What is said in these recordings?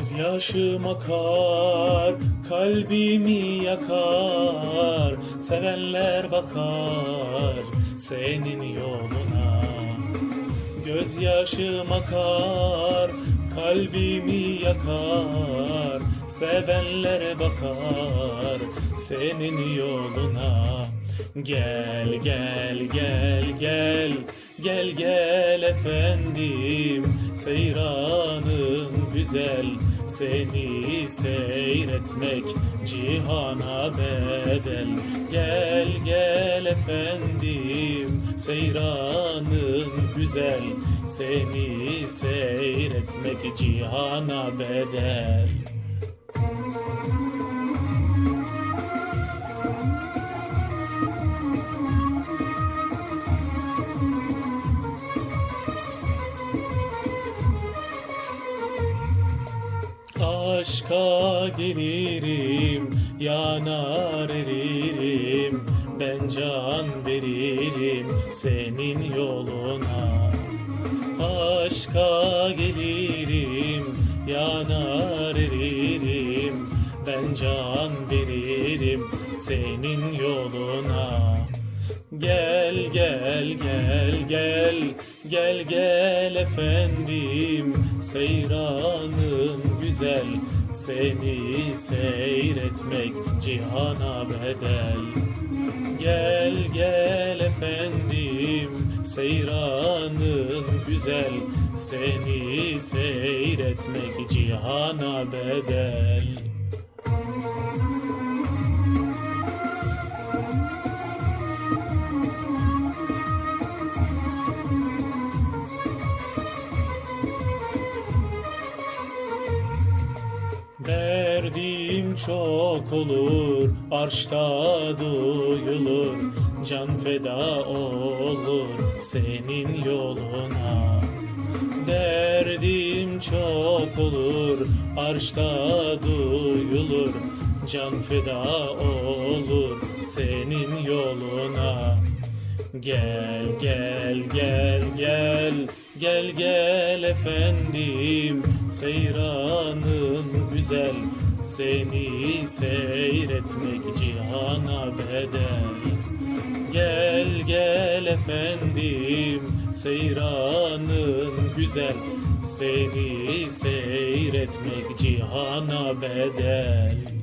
Gözyaşım akar, kalbimi yakar, sevenler bakar senin yoluna. Gözyaşım akar, kalbimi yakar, sevenler bakar senin yoluna. Gel gel gel gel gel gel efendim seyranın güzel. Seni seyretmek cihana bedel. Gel gel efendim seyranın güzel. Seni seyretmek cihana bedel Aşka gelirim, yanar eririm, ben can veririm senin yoluna. Aşka gelirim, yanar eririm, ben can veririm senin yoluna. Gel gel gel gel gel gel efendim. Seyranın güzel seni seyretmek cihana bedel. Gel gel efendim seyranın güzel seni seyretmek cihana bedel Çok olur, arşta duyulur, can feda olur senin yoluna. Derdim çok olur, arşta duyulur, can feda olur senin yoluna. Gel gel gel gel gel gel efendim. Seyranın güzel seni seyretmek cihana bedel. Gel gel efendim seyranın güzel seni seyretmek cihana bedel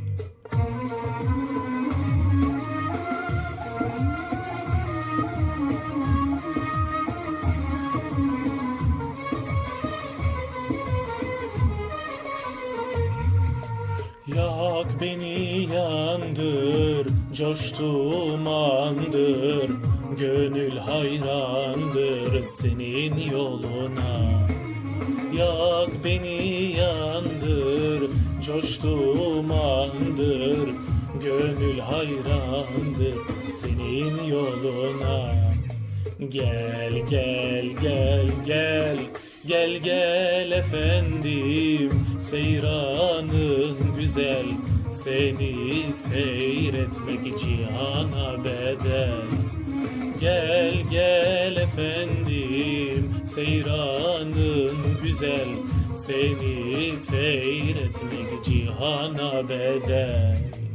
Yak beni yandır, coştum andır, gönül hayrandır senin yoluna. Yak beni yandır, coştum andır, gönül hayrandır senin yoluna. Gel gel gel gel gel gel efendim seyranın güzel seni seyretmek cihana bedel. Gel gel efendim seyranın güzel seni seyretmek cihana bedel